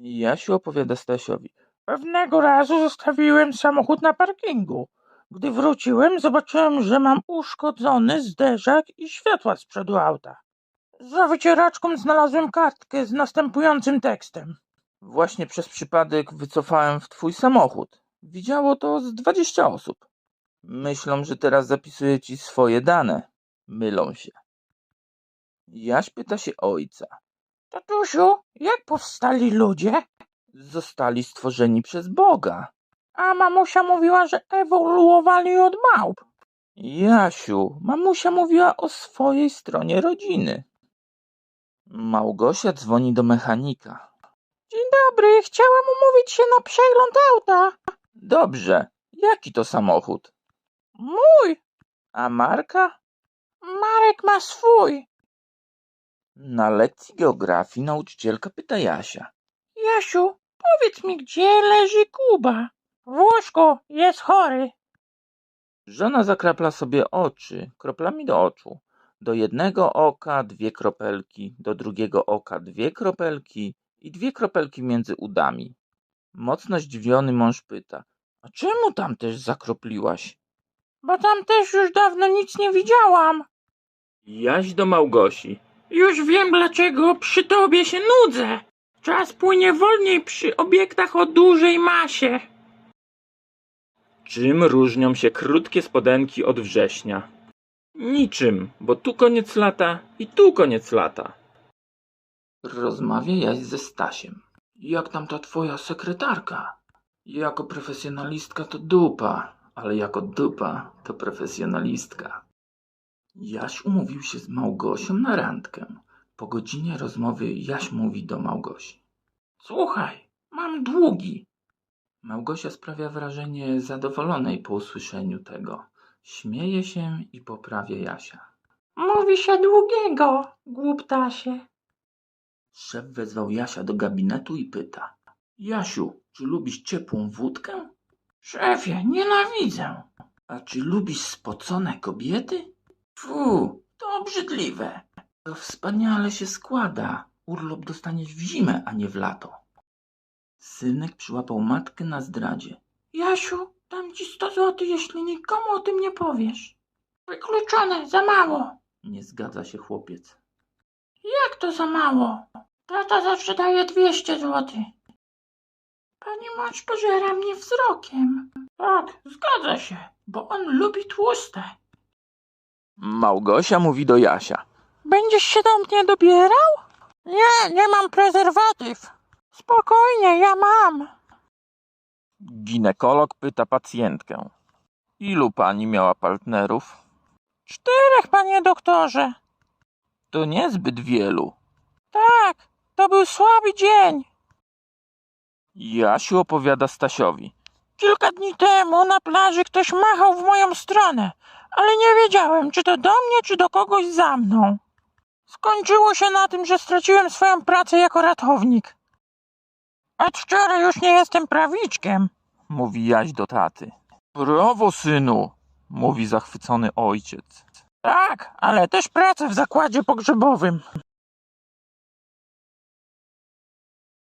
Jasiu opowiada Stasiowi. Pewnego razu zostawiłem samochód na parkingu. Gdy wróciłem, zobaczyłem, że mam uszkodzony zderzak i światła z przodu auta. Za wycieraczką znalazłem kartkę z następującym tekstem. Właśnie przez przypadek wycofałem w twój samochód. Widziało to z 20 osób. Myślą, że teraz zapisuję ci swoje dane. Mylą się. Jaś pyta się ojca. Tatusiu, jak powstali ludzie? Zostali stworzeni przez Boga. A mamusia mówiła, że ewoluowali od małp. Jasiu, mamusia mówiła o swojej stronie rodziny. Małgosia dzwoni do mechanika. Dzień dobry, chciałam umówić się na przegląd auta. Dobrze, jaki to samochód? Mój, A marka? Marek ma swój. Na lekcji geografii nauczycielka pyta Jasia. Jasiu, powiedz mi, gdzie leży Kuba? W łóżku, jest chory. Żona zakrapla sobie oczy, kroplami do oczu. Do jednego oka dwie kropelki, do drugiego oka dwie kropelki i dwie kropelki między udami. Mocno zdziwiony mąż pyta. A czemu tam też zakropliłaś? Bo tam też już dawno nic nie widziałam. Jaś do Małgosi. Już wiem dlaczego przy tobie się nudzę. Czas płynie wolniej przy obiektach o dużej masie. Czym różnią się krótkie spodenki od września? Niczym, bo tu koniec lata i tu koniec lata. Rozmawia Jaś ze Stasiem. Jak tam ta twoja sekretarka? Jako profesjonalistka to dupa, ale jako dupa to profesjonalistka. Jaś umówił się z Małgosią na randkę. Po godzinie rozmowy Jaś mówi do Małgosi. Słuchaj, mam długi. Małgosia sprawia wrażenie zadowolonej po usłyszeniu tego. Śmieje się i poprawia Jasia. Mówi się długiego, głuptasie. Szef wezwał Jasia do gabinetu i pyta. Jasiu, czy lubisz ciepłą wódkę? Szefie, nienawidzę. A czy lubisz spocone kobiety? Fu, to obrzydliwe. To wspaniale się składa. Urlop dostaniesz w zimę, a nie w lato. Synek przyłapał matkę na zdradzie. Jasiu, dam ci 100 zł, jeśli nikomu o tym nie powiesz. Wykluczone, za mało. Nie zgadza się chłopiec. Jak to za mało? Tata zawsze daje 200 zł. Pani mąż pożera mnie wzrokiem. Tak, zgadza się, bo on lubi tłuste. Małgosia mówi do Jasia. Będziesz się do mnie dobierał? Nie, nie mam prezerwatyw. Spokojnie, ja mam. Ginekolog pyta pacjentkę. Ilu pani miała partnerów? Czterech, panie doktorze. To niezbyt wielu. Tak, to był słaby dzień. Jasiu opowiada Stasiowi. Kilka dni temu na plaży ktoś machał w moją stronę, ale nie wiedziałem, czy to do mnie, czy do kogoś za mną. Skończyło się na tym, że straciłem swoją pracę jako ratownik. Od wczoraj już nie jestem prawiczkiem. Mówi Jaś do taty. Brawo, synu! Mówi zachwycony ojciec. Tak, ale też pracę w zakładzie pogrzebowym.